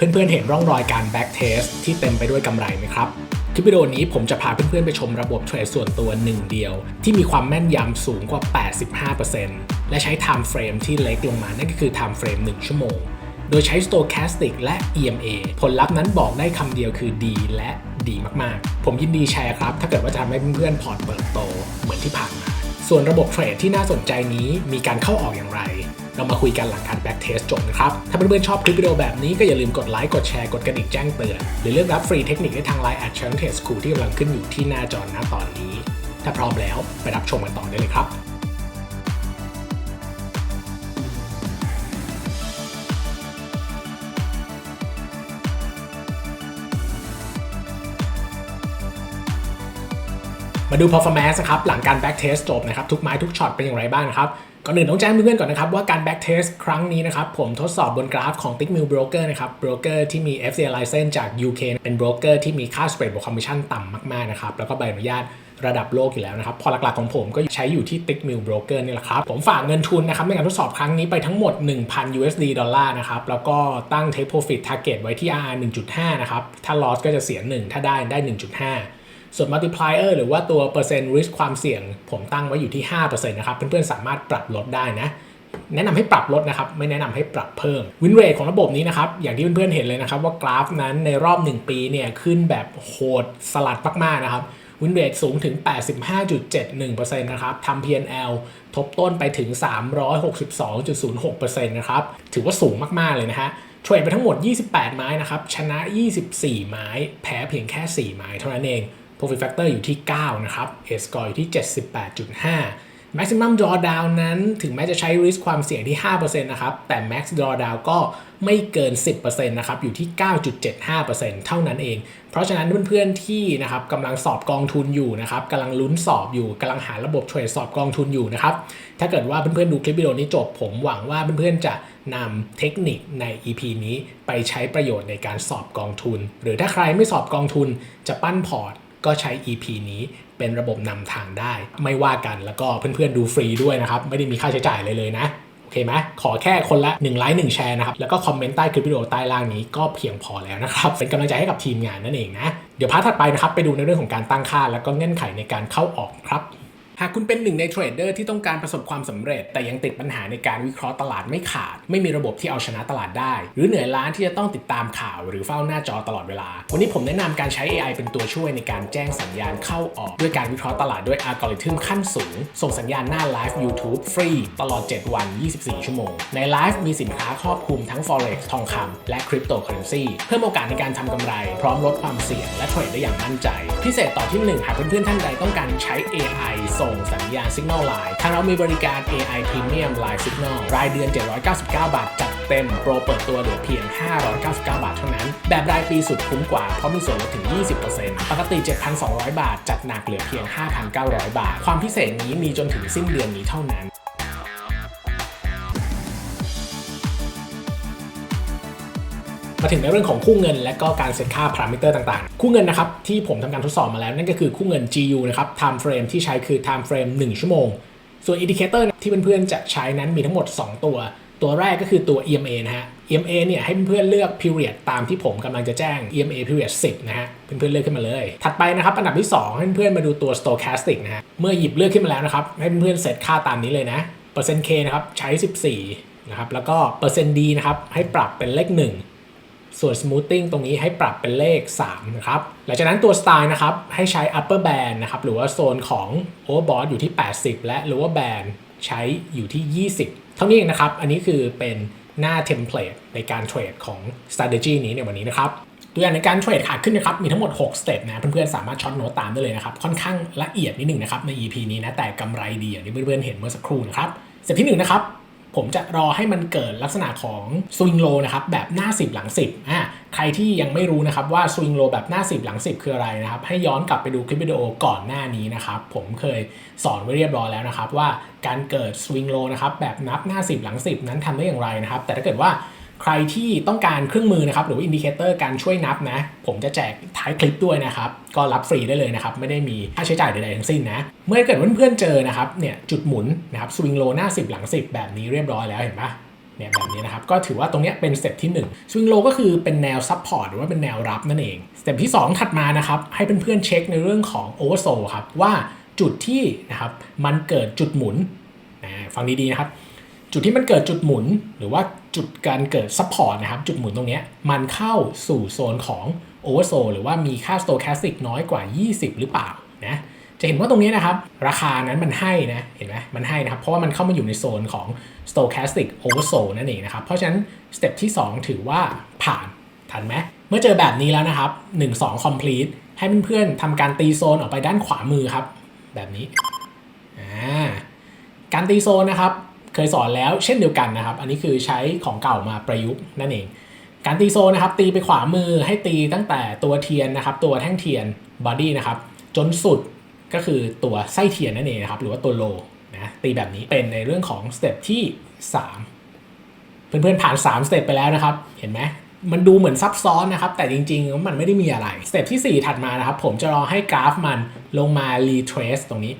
เพื่อนๆเห็นร่องรอยการแบ็กเทสที่เต็มไปด้วยกำไรไหมครับ คลิปวิดีโอนี้ผมจะพาเพื่อนๆไปชมระบบเทรดส่วนตัวหนึ่งเดียว ที่มีความแม่นยำสูงกว่า 85%และใช้ time frame ที่เล็กลงมา นั่นก็คือ time frame 1ชั่วโมง โดยใช้ Stochastic และ EMA ผลลัพธ์นั้นบอกได้คำเดียวคือดีและดีมากๆ ผมยินดีแชร์ครับ ถ้าเกิดว่าจะทำให้เพื่อนๆพอร์ตเติบโตเหมือนที่ผ่านมา ส่วนระบบเทรดที่น่าสนใจนี้มีการเข้าออกอย่างไร เรามาคุยกันหลังการแบ็กเทสจบนะครับ ถ้าเพื่อนๆชอบคลิปวิดีโอแบบนี้ก็อย่าลืมกดไลค์กดแชร์กดกระดิ่งแจ้งเตือน หรือเลือกรับฟรีเทคนิคได้ทาง Line at Channel t e School ที่กำลังขึ้นอยู่ที่หน้าจอณตอนนี้ ถ้าพร้อมแล้วไปรับชมกันต่อได้เลยครับมาดู performance นะครับ หลังการ back test จบนะครับ ทุกไม้ทุกช็อตเป็นอย่างไรบ้างนะครับ ก่อนอื่นต้องแจ้งเพื่อนๆก่อนนะครับว่าการ back test ครั้งนี้นะครับผมทดสอบบนกราฟของ Tickmill Broker นะครับ broker ที่มี FCA license จาก UK เป็น broker ที่มีค่า spread บวก commission ต่ำมากๆนะครับแล้วก็ใบอนุญาตระดับโลกอยู่แล้วนะครับ พอหลักๆของผมก็ใช้อยู่ที่ Tickmill Broker นี่แหละครับ ผมฝากเงินทุนนะครับในการทดสอบครั้งนี้ไปทั้งหมด 1,000 USD ดอลลาร์นะครับ แล้วก็ตั้ง take profit target ไว้ที่ RR 1.5 นะครับ ถ้า loss ก็จะเสีย 1 ถ้าได้ได้ 1.5 ส่วน multiplier หรือว่าตัวเปอร์เซ็นต์ risk ความเสี่ยง ผมตั้งไว้อยู่ที่ 5%นะครับ เพื่อนๆ สามารถปรับลดได้นะ แนะนำให้ปรับลดนะครับ ไม่แนะนำให้ปรับเพิ่มวินเรทของระบบนี้นะครับ อย่างที่เพื่อนๆ เห็นเลยนะครับว่ากราฟนั้นในรอบ 1 ปีเนี่ยขึ้นแบบโหดสลัดมากๆนะครับวินเรทสูงถึง 85.71%นะครับ ทำ P&L ทบต้นไปถึง 362.06%นะครับ ถือว่าสูงมากๆเลยนะฮะ เทรดไปทั้งหมด 28 ไม้นะครับ ชนะ 24 ไม้ แพ้เพียงแค่ 4 ไม้เท่านั้นเอง Profit Factor อยู่ที่ 9 นะครับ A score อยู่ที่ 78.5 Maximum Drawdown นั้นถึงแม้จะใช้ risk ความเสี่ยงที่ 5%นะครับ แต่ Max Drawdown ก็ไม่เกิน 10%นะครับ อยู่ที่ 9.75%เท่านั้นเอง เพราะฉะนั้นเพื่อนๆที่นะครับกำลังสอบกองทุนอยู่นะครับกำลังลุ้นสอบอยู่กำลังหาระบบเทรดสอบกองทุนอยู่นะครับ ถ้าเกิดว่าเพื่อนๆดูคลิปวิดีโอนี้จบ ผมหวังว่าเพื่อนๆจะนำเทคนิคใน EP นี้ไปใช้ประโยชน์ในการสอบกองทุน หรือถ้าใครไม่สอบกองทุนจะปั้นพอร์ต ก็ใช้ EP นี้เป็นระบบนำทางได้ ไม่ว่ากันแล้วก็เพื่อนๆดูฟรีด้วยนะครับ ไม่ได้มีค่าใช้จ่ายเลยเลยนะโอเคไหมขอแค่คนละ1ไลค์1แชร์นะครับ แล้วก็คอมเมนต์ใต้คลิปวิดีโอใต้ล่างนี้ก็เพียงพอแล้วนะครับ เป็นกำลังใจให้กับทีมงานนั่นเองนะ เดี๋ยวพาร์ทถัดไปนะครับ ไปดูในเรื่องของการตั้งค่า แล้วก็เงื่อนไขในการเข้าออกครับ หากคุณเป็นหนึ่งในเทรดเดอร์ที่ต้องการประสบความสำเร็จ แต่ยังติดปัญหาในการวิเคราะห์ตลาดไม่ขาด ไม่มีระบบที่เอาชนะตลาดได้ หรือเหนื่อยล้าที่จะต้องติดตามข่าว หรือเฝ้าหน้าจอตลอดเวลา วันนี้ผมแนะนำการใช้ AI เป็นตัวช่วยในการแจ้งสัญญาณเข้าออก ด้วยการวิเคราะห์ตลาดด้วยอัลกอริทึมขั้นสูง ส่งสัญญาณหน้าไลฟ์ YouTube ฟรี ตลอด 7 วัน 24 ชั่วโมง ในไลฟ์มีสินค้าครอบคลุมทั้ง Forex ทองคำและคริปโตเคอเรนซีเพิ่มโอกาสในการทำกำไร พร้อมลดความเสี่ยงและเทรดได้อย่างมั่นใจ พิเศษต่อที่ 1 หากเพื่อนๆท่านใดต้องการใช้ AI ส่งสัญญาณ Signal Line ทางเรามีบริการ AI Premium Line Signal รายเดือน 799 บาท จัดเต็ม โปรเปิดตัวเหลือเพียง 599 บาทเท่านั้น แบบรายปีสุดคุ้มกว่า เพราะมีส่วนลดถึง 20%ปกติ 7,200 บาท จัดหนักเหลือเพียง 5,900 บาท ความพิเศษนี้มีจนถึงสิ้นเดือนนี้เท่านั้น มาถึงในเรื่องของคู่เงิน และก็การเซตค่าพารามิเตอร์ต่างๆ คู่เงินนะครับที่ผมทำการทดสอบมาแล้วนั่นก็คือคู่เงิน GU นะครับ time frame ที่ใช้คือ time frame 1 ชั่วโมง ส่วนอินดิเคเตอร์ที่เพื่อนๆจะใช้นั้นมีทั้งหมด 2 ตัว ตัวแรกก็คือตัว EMA นะฮะ EMA เนี่ยให้เพื่อนๆเลือก period ตามที่ผมกำลังจะแจ้ง EMA period 10 นะฮะ เพื่อนๆเลือกขึ้นมาเลย ถัดไปนะครับ อันดับที่ 2 ให้เพื่อนๆมาดูตัว stochastic นะฮะ เมื่อหยิบเลือกขึ้นมาแล้วนะครับ ให้เพื่อนๆเซตค่าตามนี้เลยนะ เปอร์เซ็นต์ K นะครับ ใช้ 14 นะครับ แล้วก็เปอร์เซ็นต์ D นะครับ ให้ปรับเป็นเลข 1 ส่วน smoothing ตรงนี้ให้ปรับเป็นเลข 3 นะครับ หลังจากนั้นตัว style นะครับ ให้ใช้ upper band นะครับ หรือว่าโซนของ overbought อยู่ที่ 80 และ lower band ใช้อยู่ที่ 20 เท่านี้เองนะครับ อันนี้คือเป็นหน้า template ในการเทรดของ strategy นี้ในวันนี้นะครับ ตัวอย่างในการเทรดขาขึ้นนะครับ มีทั้งหมด 6 สเต็ปนะ เพื่อนๆ สามารถช็อตโน้ตตามได้เลยนะครับ ค่อนข้างละเอียดนิดหนึ่งนะครับใน EP นี้นะ แต่กำไรดีอย่างที่เพื่อนๆ เห็นเมื่อสักครู่นะครับ สเต็ปที่1นะครับ ผมจะรอให้มันเกิดลักษณะของสวิงโลนะครับแบบหน้า 10 หลัง 10อ่าใครที่ยังไม่รู้นะครับว่าสวิงโลแบบหน้า 10 หลัง 10 คืออะไรนะครับให้ย้อนกลับไปดูคลิปวิดีโอก่อนหน้านี้นะครับผมเคยสอนไว้เรียบร้อยแล้วนะครับว่าการเกิดสวิงโลนะครับแบบนับหน้า 10 หลัง 10 นั้นทำได้อย่างไรนะครับแต่ถ้าเกิดว่า ใครที่ต้องการเครื่องมือนะครับหรือว่าอินดิเคเตอร์การช่วยนับนะ ผมจะแจกท้ายคลิปด้วยนะครับ ก็รับฟรีได้เลยนะครับ ไม่ได้มีค่าใช้จ่ายใดๆทั้งสิ้นนะ เมื่อเกิดเพื่อนๆเจอนะครับเนี่ยจุดหมุนนะครับสวิงโลหน้า 10 หลัง 10 แบบนี้เรียบร้อยแล้วเห็นปะเนี่ยแบบนี้นะครับก็ถือว่าตรงนี้เป็นสเต็ปที่1 swing low ก็คือเป็นแนว support หรือว่าเป็นแนวรับนั่นเองสเต็ปที่ 2 ถัดมานะครับให้เพื่อนๆเช็คในเรื่องของ oversold ครับว่าจุดที่นะครับมันเกิดจุดหมุนนะฟังดีๆนะครับจุดที่มันเกิดจุดหมุนหรือว่า จุดการเกิด support นะครับ จุดหมุนตรงนี้มันเข้าสู่โซนของ oversold หรือว่ามีค่า stochastic น้อยกว่า 20 หรือเปล่านะจะเห็นว่าตรงนี้นะครับ ราคานั้นมันให้นะเห็นไหมมันให้นะครับ เพราะว่ามันเข้ามาอยู่ในโซนของ stochastic oversold นั่นเองนะครับ เพราะฉะนั้นสเต็ปที่ 2 ถือว่าผ่านทันไหมเมื่อเจอแบบนี้แล้วนะครับ 1 2 complete ให้เพื่อนๆทำการตีโซนออกไปด้านขวามือครับ แบบนี้ การตีโซนนะครับ เคยสอนแล้วเช่นเดียวกันนะครับ อันนี้คือใช้ของเก่ามาประยุกต์นั่นเอง การตีโซนนะครับ ตีไปขวามือให้ตีตั้งแต่ตัวเทียนนะครับ ตัวแท่งเทียนบอดี้นะครับ จนสุดก็คือตัวไส้เทียนนั่นเองนะครับ หรือว่าตัวโลนะตีแบบนี้เป็นในเรื่องของสเต็ปที่ 3 เพื่อนๆผ่าน 3 สเต็ปไปแล้วนะครับ เห็นไหมมันดูเหมือนซับซ้อนนะครับ แต่จริงๆ มันไม่ได้มีอะไร สเต็ปที่ 4 ถัดมานะครับ ผมจะรอให้กราฟมันลงมา retrace ตรงนี้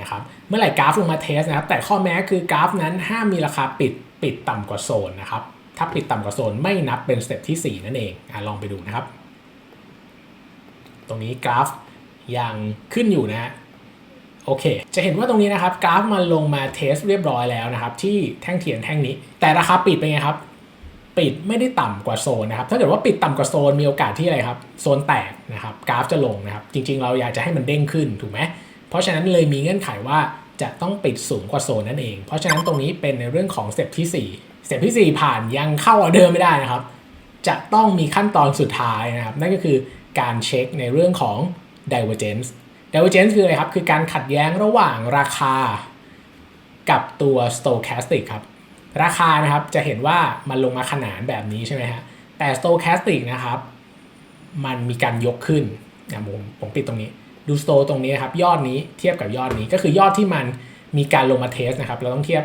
นะครับเมื่อไหร่กราฟลงมาเทสนะครับ แต่ข้อแม้คือกราฟนั้นห้ามมีราคาปิดปิดต่ำกว่าโซนนะครับถ้าปิดต่ำกว่าโซนไม่นับเป็นสเต็ปที่ 4 นั่นเองอลองไปดูนะครับ ตรงนี้กราฟยังขึ้นอยู่นะฮะโอเค จะเห็นว่าตรงนี้นะครับกราฟมันลงมาเทสเรียบร้อยแล้วนะครับ ที่แท่งเทียนแท่งนี้ แต่ราคาปิดเป็นไงครับปิดไม่ได้ต่ำกว่าโซนนะครับ ถ้าเกิดว่าปิดต่ำกว่าโซนมีโอกาสที่อะไรครับ โซนแตกนะครับ กราฟจะลงนะครับ จริงๆ เราอยากจะให้มันเด้งขึ้นถูกไหม เพราะฉะนั้นเลยมีเงื่อนไขว่าจะต้องปิดสูงกว่าโซนนั่นเอง เพราะฉะนั้นตรงนี้เป็นในเรื่องของสเต็ปที่ 4 สเต็ปที่ 4 ผ่านยังเข้าออเดอร์ไม่ได้นะครับ จะต้องมีขั้นตอนสุดท้ายนะครับ นั่นก็คือการเช็คในเรื่องของ divergence divergence คืออะไรครับ คือการขัดแย้งระหว่างราคากับตัว stochastic ครับ ราคานะครับจะเห็นว่ามันลงมาขนานแบบนี้ใช่ไหมฮะ แต่ stochastic นะครับ มันมีการยกขึ้นนะผมผมปิดตรงนี้ ดู store ตรงนี้นะครับยอดนี้เทียบกับยอดนี้ก็คือยอดที่มันมีการลงมาเทสนะครับเราต้องเทียบ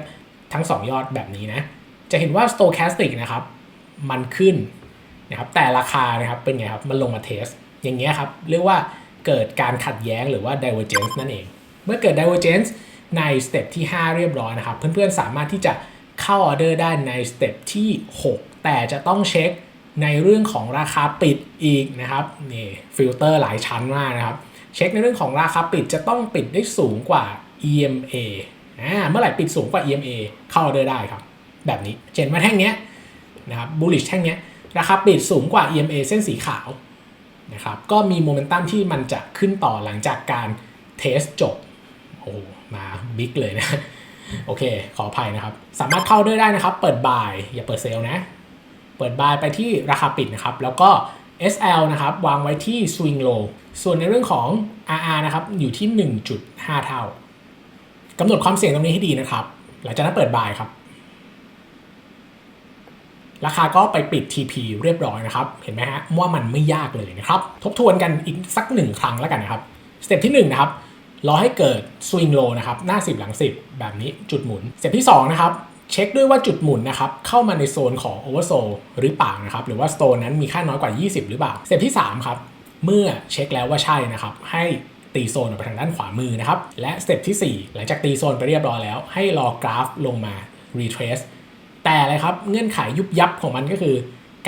ทั้ง 2 ยอดแบบนี้นะจะเห็นว่า stochastic นะครับมันขึ้นนะครับแต่ราคานะครับเป็นไงครับมันลงมาเทส อย่างเงี้ยครับเรียกว่าเกิดการขัดแย้งหรือว่า divergence นั่นเอง เมื่อเกิด divergence ในสเต็ปที่ 5 เรียบร้อยนะครับ เพื่อนๆสามารถที่จะเข้าออเดอร์ได้ในสเต็ปที่ 6 แต่จะต้องเช็คในเรื่องของราคาปิดอีกนะครับนี่ฟิลเตอร์หลายชั้นมากนะครับ เช็คในเรื่องของราคาปิดจะต้องปิดได้สูงกว่า EMA อ่าเมื่อไหร่ปิดสูงกว่า EMA เข้าออเดอร์ได้ครับ แบบนี้เช่นว่าแท่งเนี้ยนะครับ bullish แท่งเนี้ยราคาปิดสูงกว่า EMA เส้นสีขาวนะครับก็มีโมเมนตัมที่มันจะขึ้นต่อหลังจากการเทสจบโอ้มาบิ๊กเลยนะโอเค ขออภัยนะครับ สามารถเข้าด้วยได้นะครับ เปิดบ่าย อย่าเปิดเซลล์นะ เปิดบ่ายไปที่ราคาปิดนะครับ แล้วก็ SL นะครับ วางไว้ที่ swing low ส่วนในเรื่องของ RR นะครับอยู่ที่ 1.5 เท่ากำหนดความเสี่ยงตรงนี้ให้ดีนะครับ หลังจากนั้นเปิดบายครับ ราคาก็ไปปิด TP เรียบร้อยนะครับ เห็นไหมฮะว่ามันไม่ยากเลยนะครับ ทบทวนกันอีกสักหนึ่งครั้งแล้วกันนะครับ สเต็ปที่1นะครับรอให้เกิด swing low นะครับหน้า 10 หลัง 10 แบบนี้จุดหมุน สเต็ปที่2นะครับเช็คด้วยว่าจุดหมุนนะครับเข้ามาในโซนของ oversold หรือเปล่านะครับหรือว่า store นั้นมีค่าน้อยกว่า 20 หรือเปล่า สเต็ปที่3ครับ เมื่อเช็คแล้วว่าใช่นะครับ ให้ตีโซนออกไปทางด้านขวามือนะครับ และสเต็ปที่ 4 หลังจากตีโซนไปเรียบร้อยแล้ว ให้รอกราฟลงมา retrace แต่อะไรครับ เงื่อนไขยุบยับของมันก็คือ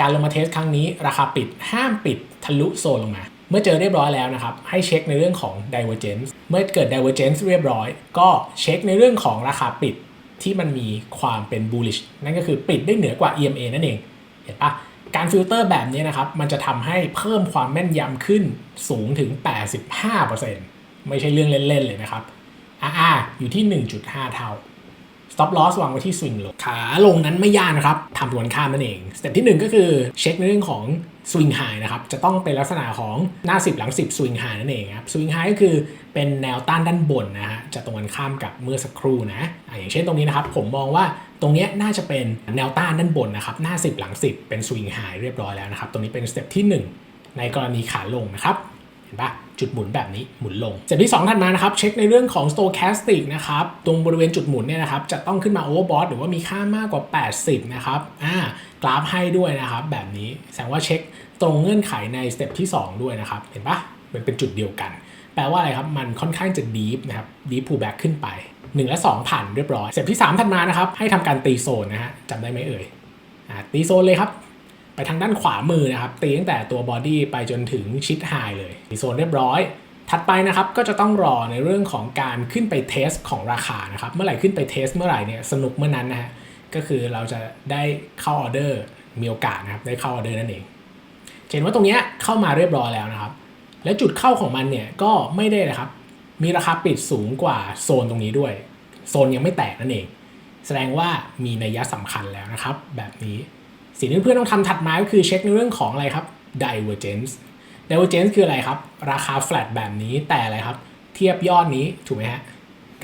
การลงมาเทสครั้งนี้ ราคาปิดห้ามปิดทะลุโซนลงมา เมื่อเจอเรียบร้อยแล้วนะครับ ให้เช็คในเรื่องของ divergence เมื่อเกิด divergence เรียบร้อย ก็เช็คในเรื่องของราคาปิดที่มันมีความเป็น bullish นั่นก็คือปิดได้เหนือกว่า EMA นั่นเอง เห็นปะ การฟิลเตอร์แบบนี้นะครับ มันจะทำให้เพิ่มความแม่นยำขึ้นสูงถึง 85%ไม่ใช่เรื่องเล่น ๆ เลยนะครับ RR อยู่ที่ 1.5 เท่า stop loss วางไว้ที่สวิงลงขาลงนั้นไม่ยากนะครับทำตัวนข้ามนั่นเอง สเต็ปที่ 1 ก็คือเช็คในเรื่องของ สวิงไฮนะครับจะต้องเป็นลักษณะของหน้า 10 หลัง 10สวิงไฮนั่นเองครับสวิงไฮก็คือเป็นแนวต้านด้านบนนะฮะจะตรงกันข้ามกับเมื่อสักครู่นะอะอย่างเช่นตรงนี้นะครับผมมองว่าตรงนี้น่าจะเป็นแนวต้านด้านบนนะครับหน้า 10 หลัง 10 เป็นสวิงไฮเรียบร้อยแล้วนะครับตรงนี้เป็นสเต็ปที่ 1 ในกรณีขาลงนะครับ ปะจุดหมุนแบบนี้หมุนลงสเต็ปที่ 2 ถัดมานะครับ เช็คในเรื่องของ stochastic นะครับ ตรงบริเวณจุดหมุนเนี่ยนะครับ จะต้องขึ้นมา overbought หรือว่ามีค่ามากกว่า 80 นะครับ อ่ากราฟให้ด้วยนะครับ แบบนี้แสดงว่าเช็คตรงเงื่อนไขในสเต็ปที่ 2 ด้วยนะครับ เห็นปะมันเป็นจุดเดียวกัน แปลว่าอะไรครับ มันค่อนข้างจะ deep นะครับ deep pullback ขึ้นไป 1 และ 2 ผ่านเรียบร้อยสเต็ปที่ 3 ถัดมานะครับให้ทำการตีโซนนะฮะจำได้ไหมเอ่ยอตีโซนเลยครับ ไปทางด้านขวามือนะครับตีตั้งแต่ตัวบอดี้ไปจนถึงชิดไฮเลยตีโซนเรียบร้อย ถัดไปนะครับก็จะต้องรอในเรื่องของการขึ้นไปเทสของราคานะครับเมื่อไหร่ขึ้นไปเทสเมื่อไหร่เนี่ยสนุกเมื่อนั้นนะฮะก็คือเราจะได้เข้าออเดอร์มีโอกาสนะครับได้เข้าออเดอร์นั่นเองเห็นว่าตรงเนี้ยเข้ามาเรียบร้อยแล้วนะครับ และจุดเข้าของมันเนี่ยก็ไม่ได้นะครับ มีราคาปิดสูงกว่าโซนตรงนี้ด้วย โซนยังไม่แตกนั่นเอง แสดงว่ามีนัยยะสำคัญแล้วนะครับ แบบนี้ สิ่งที่เพื่อนต้องทำถัดมาก็คือเช็คในเรื่องของอะไรครับ divergence divergence คืออะไรครับ ราคา flat แบบนี้แต่อะไรครับ เทียบยอดนี้ถูกไหมฮะ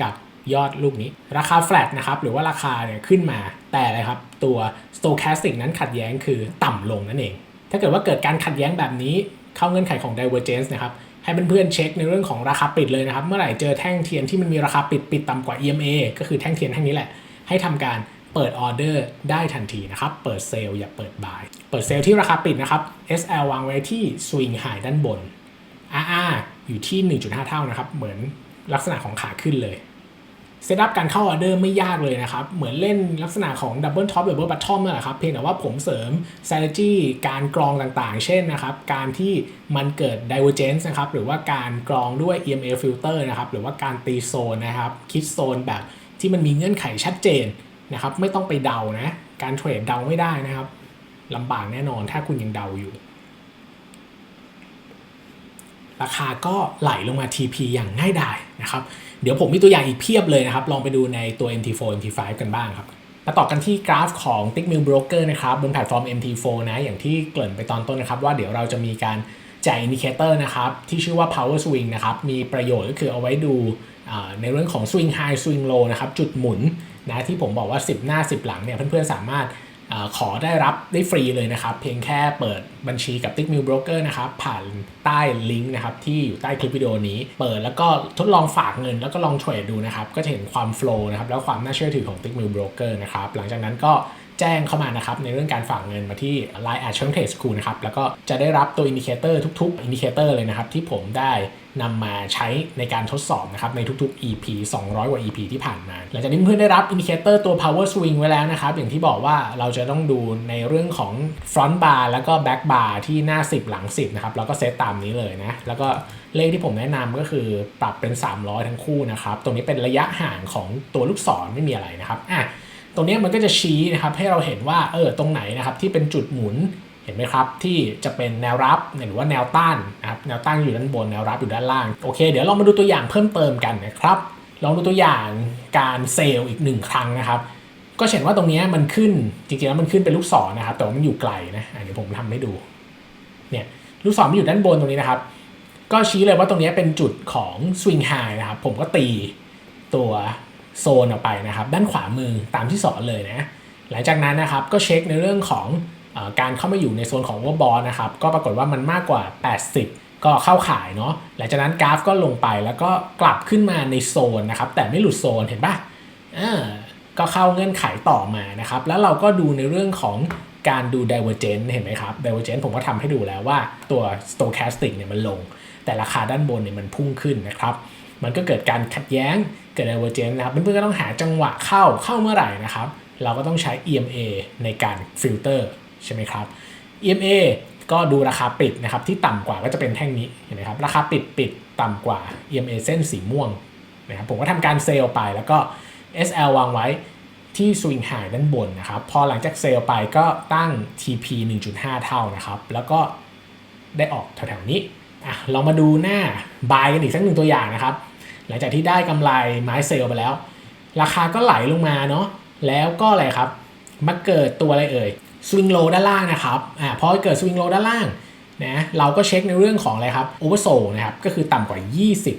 กับยอดลูกนี้ ราคา flat นะครับหรือว่าราคาเนี่ยขึ้นมาแต่อะไรครับ ตัว stochastic นั้นขัดแย้งคือต่ำลงนั่นเอง ถ้าเกิดว่าเกิดการขัดแย้งแบบนี้เข้าเงื่อนไขของ divergence นะครับให้เพื่อนๆเช็คในเรื่องของราคาปิดเลยนะครับ เมื่อไหร่เจอแท่งเทียนที่มันมีราคาปิดปิดต่ำกว่า EMA ก็คือแท่งเทียนแท่งนี้แหละ ให้ทำการ เปิดออเดอร์ได้ทันทีนะครับ เปิดเซลล์อย่าเปิดบาย เปิดเซลล์ที่ราคาปิดนะครับ SL วางไว้ที่ swing high ด้านบน RR อยู่ที่ 1.5 เท่านะครับ เหมือนลักษณะของขาขึ้นเลยเซตอัพการเข้าออเดอร์ไม่ยากเลยนะครับ เหมือนเล่นลักษณะของดับเบิลท็อปหรือดับเบิลบัตทอมนั่นแหละครับ เพียงแต่ว่าผมเสริม strategy การกรองต่างๆ เช่นนะครับ การที่มันเกิด divergence นะครับ หรือว่าการกรองด้วย EMA filter นะครับ หรือว่าการตีโซนนะครับ คิดโซนแบบที่มันมีเงื่อนไขชัดเจน นะครับไม่ต้องไปเดานะ การเทรดเดาไม่ได้นะครับลำบากแน่นอนถ้าคุณยังเดาอยู่ ราคาก็ไหลลงมา TP อย่างง่ายดายนะครับ เดี๋ยวผมมีตัวอย่างอีกเพียบเลยนะครับ ลองไปดูในตัว MT4 MT5 กันบ้างครับมาต่อกันที่กราฟของ Tickmill Broker นะครับบนแพลตฟอร์ม MT4 นะ อย่างที่เกริ่นไปตอนต้นนะครับ ว่าเดี๋ยวเราจะมีการจ่ายอินดิเคเตอร์นะครับ ที่ชื่อว่า power swing นะครับ มีประโยชน์ก็คือเอาไว้ดูในเรื่องของ swing high swing low นะครับ จุดหมุน นะที่ผมบอกว่า 10 หน้า 10 หลังเนี่ยเพื่อนๆสามารถอขอได้รับได้ฟรีเลยนะครับ เพียงแค่เปิดบัญชีกับ Tick Mill Broker นะครับ ผ่านใต้ลิงก์นะครับที่อยู่ใต้คลิปวิดีโอนี้ เปิดแล้วก็ทดลองฝากเงิน แล้วก็ลองเทรดดูนะครับ ก็จะเห็นความโฟล์นะครับแล้วความน่าเชื่อถือของ Tick Mill Broker นะครับหลังจากนั้นก็ แจ้งเข้ามานะครับในเรื่องการฝากเงินมาที่ Line at c h a n g Trade School นะครับแล้วก็จะได้รับตัวอินดิเคเตอร์ทุกๆอินดิเคเตอร์เลยนะครับที่ผมได้นำมาใช้ในการทดสอบนะครับในทุกๆ EP 200 กว่า EP ที่ผ่านมา หลังจากนี้เพื่อนได้รับอินดิเคเตอร์ตัว power swing ไว้แล้วนะครับ อย่างที่บอกว่าเราจะต้องดูในเรื่องของ front bar แล้วก็ back bar ที่หน้า 10 หลัง 10 นะครับ แล้วก็เซตตามนี้เลยนะ แล้วก็เลขที่ผมแนะนำก็คือปรับเป็น 300 ทั้งคู่นะครับ ตรงนี้เป็นระยะห่างของตัวลูกศรไม่มีอะไรนะครับอะ ตรงนี้มันก็จะชี้นะครับให้เราเห็นว่าเออตรงไหนนะครับที่เป็นจุดหมุนเห็นไหมครับที่จะเป็นแนวรับหรือว่าแนวต้านนะครับแนวต้านอยู่ด้านบนแนวรับอยู่ด้านล่างโอเค เดี๋ยวเรามาดูตัวอย่างเพิ่มเติมกันนะครับลองดูตัวอย่างการเซลล์อีกหนึ่งครั้งนะครับ ก็เห็นว่าตรงนี้มันขึ้นจริงๆแล้วมันขึ้นเป็นลูกศรนะครับ แต่ว่ามันอยู่ไกลนะเดี๋ยวผมทำให้ดูเนี่ยลูกศรมันอยู่ด้านบนตรงนี้นะครับ ก็ชี้เลยว่าตรงนี้เป็นจุดของสวิงไฮนะครับผมก็ตีตัว โซนออกไปนะครับ ด้านขวามือตามที่สอนเลยนะ หลังจากนั้นนะครับก็เช็คในเรื่องของการเข้ามาอยู่ในโซนของวอบอลนะครับ ก็ปรากฏว่ามันมากกว่า 80 ก็เข้าขายเนาะหลังจากนั้นกราฟก็ลงไปแล้วก็กลับขึ้นมาในโซนนะครับ แต่ไม่หลุดโซนเห็นปะอ่าก็เข้าเงื่อนไขต่อมานะครับ แล้วเราก็ดูในเรื่องของการดู divergence เห็นไหมครับ divergence ผมก็ทำให้ดูแล้วว่าตัว stochastic เนี่ยมันลง แต่ราคาด้านบนเนี่ยมันพุ่งขึ้นนะครับ มันก็เกิดการขัดแย้งเกิด divergence นะครับเพื่อนๆก็ต้องหาจังหวะเข้าเข้าเมื่อไหร่นะครับ เราก็ต้องใช้ EMA ในการฟิลเตอร์ใช่ไหมครับ EMA ก็ดูราคาปิดนะครับที่ต่ำกว่าก็จะเป็นแท่งนี้เห็นไหมครับราคาปิดปิดต่ำกว่า EMA เส้นสีม่วงนะครับผมก็ทำการเซลล์ไปแล้วก็ SL วางไว้ที่สวิงไฮด้านบนนะครับพอหลังจากเซลล์ไปก็ตั้ง TP 1.5 เท่านะครับ แล้วก็ได้ออกแถวๆนี้อะเรามาดูหน้า buy กันอีกสักหนึ่งตัวอย่างนะครับ หลังจากที่ได้กำไรไม้เซลล์ไปแล้ว ราคาก็ไหลลงมาเนาะแล้วก็อะไรครับมาเกิดตัวอะไรเอ่ยสวิงโลด้านล่างนะครับอ่าพอเกิดสวิงโลด้านล่างนะเราก็เช็คในเรื่องของอะไรครับโอเวอร์โซนะครับก็คือต่ำกว่า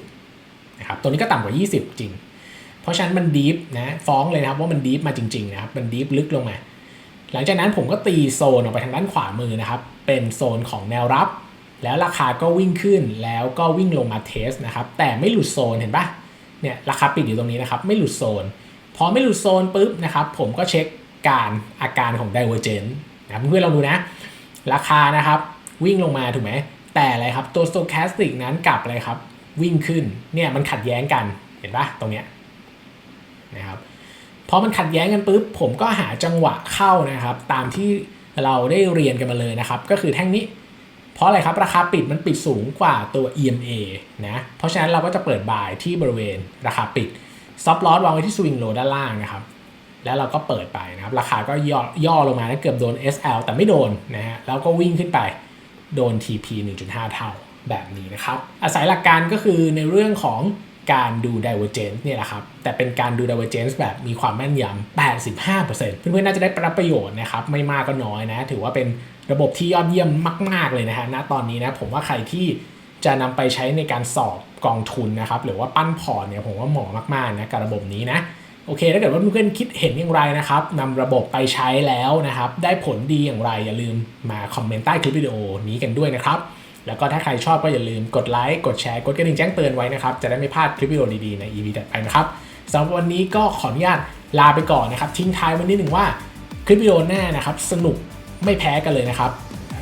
20นะครับตัวนี้ก็ต่ำกว่า 20 จริง เพราะฉะนั้นมันดีฟนะฟ้องเลยนะครับว่ามันดีฟมาจริงๆนะครับมันดีฟลึกลงมา หลังจากนั้นผมก็ตีโซนออกไปทางด้านขวามือนะครับเป็นโซนของแนวรับ แล้วราคาก็วิ่งขึ้นแล้วก็วิ่งลงมาเทสนะครับแต่ไม่หลุดโซนเห็นปะเนี่ยราคาปิดอยู่ตรงนี้นะครับไม่หลุดโซน พอไม่หลุดโซนปุ๊บนะครับผมก็เช็คการอาการของ divergence นะเพื่อนๆลองดูนะ ราคานะครับวิ่งลงมาถูกไหมแต่อะไรครับตัว stochastic นั้นกลับอะไรครับวิ่งขึ้นเนี่ยมันขัดแย้งกันเห็นปะตรงเนี้ยนะครับพอมันขัดแย้งกันปุ๊บผมก็หาจังหวะเข้านะครับ ตามที่เราได้เรียนกันมาเลยนะครับ ก็คือแท่งนี้ ราะอะไรครับ ราคาปิดมันปิดสูงกว่าตัว EMA นะ เพราะฉะนั้นเราก็จะเปิดบายที่บริเวณราคาปิดซับลอสวางไว้ที่สวิงโลด้านล่างนะครับ แล้วเราก็เปิดไปนะครับ ราคาก็ย่อย่อลงมาแล้วเกือบโดน SL แต่ไม่โดนนะฮะ แล้วก็วิ่งขึ้นไปโดน TP 1.5 เท่าแบบนี้นะครับ อาศัยหลักการก็คือในเรื่องของการดู divergence เนี่ยแหละครับ แต่เป็นการดู divergence แบบมีความแม่นยำ85%เพื่อนๆน่าจะได้ประโยชน์นะครับ ไม่มากก็น้อยนะ ถือว่าเป็น ระบบที่ยอดเยี่ยมมาก ๆ เลยนะฮะณตอนนี้นะผมว่าใครที่จะนำไปใช้ในการสอบกองทุนนะครับ หรือว่าปั้นพอร์ตเนี่ยผมว่าเหมาะมากๆนะกับระบบนี้นะโอเคถ้าเกิดว่าเพื่อนๆคิดเห็นอย่างไรนะครับนำระบบไปใช้แล้วนะครับ ได้ผลดีอย่างไรอย่าลืมมาคอมเมนต์ใต้คลิปวิดีโอนี้กันด้วยนะครับ แล้วก็ถ้าใครชอบก็อย่าลืมกดไลค์กดแชร์กดกระดิ่งแจ้งเตือนไว้นะครับ จะได้ไม่พลาดคลิปวิดีโอดีๆใน EP ถัดไปนะครับสำหรับวันนี้ก็ขออนุญาตลาไปก่อนนะครับ ทิ้งท้ายไวันนี้หนึ่งว่าคลิปวิดีโอหน้านะครับ สนุก ไม่แพ้กันเลยนะครับ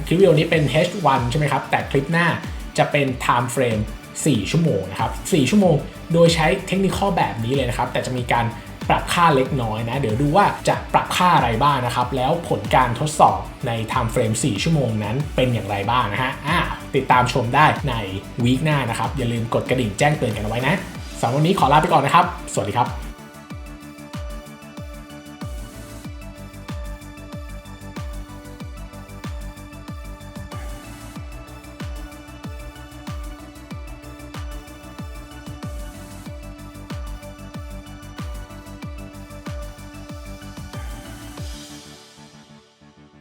คลิปวิดีโอนี้เป็น H1 ใช่ไหมครับ แต่คลิปหน้าจะเป็น time frame 4 ชั่วโมงนะครับ 4 ชั่วโมง โดยใช้เทคนิคแบบนี้เลยนะครับ แต่จะมีการปรับค่าเล็กน้อยนะ เดี๋ยวดูว่าจะปรับค่าอะไรบ้างนะครับ แล้วผลการทดสอบใน time frame 4 ชั่วโมงนั้นเป็นอย่างไรบ้างนะฮะอ่าติดตามชมได้ในวีคหน้านะครับ อย่าลืมกดกระดิ่งแจ้งเตือนกันเอาไว้นะสำหรับวันนี้ขอลาไปก่อนนะครับ สวัสดีครับ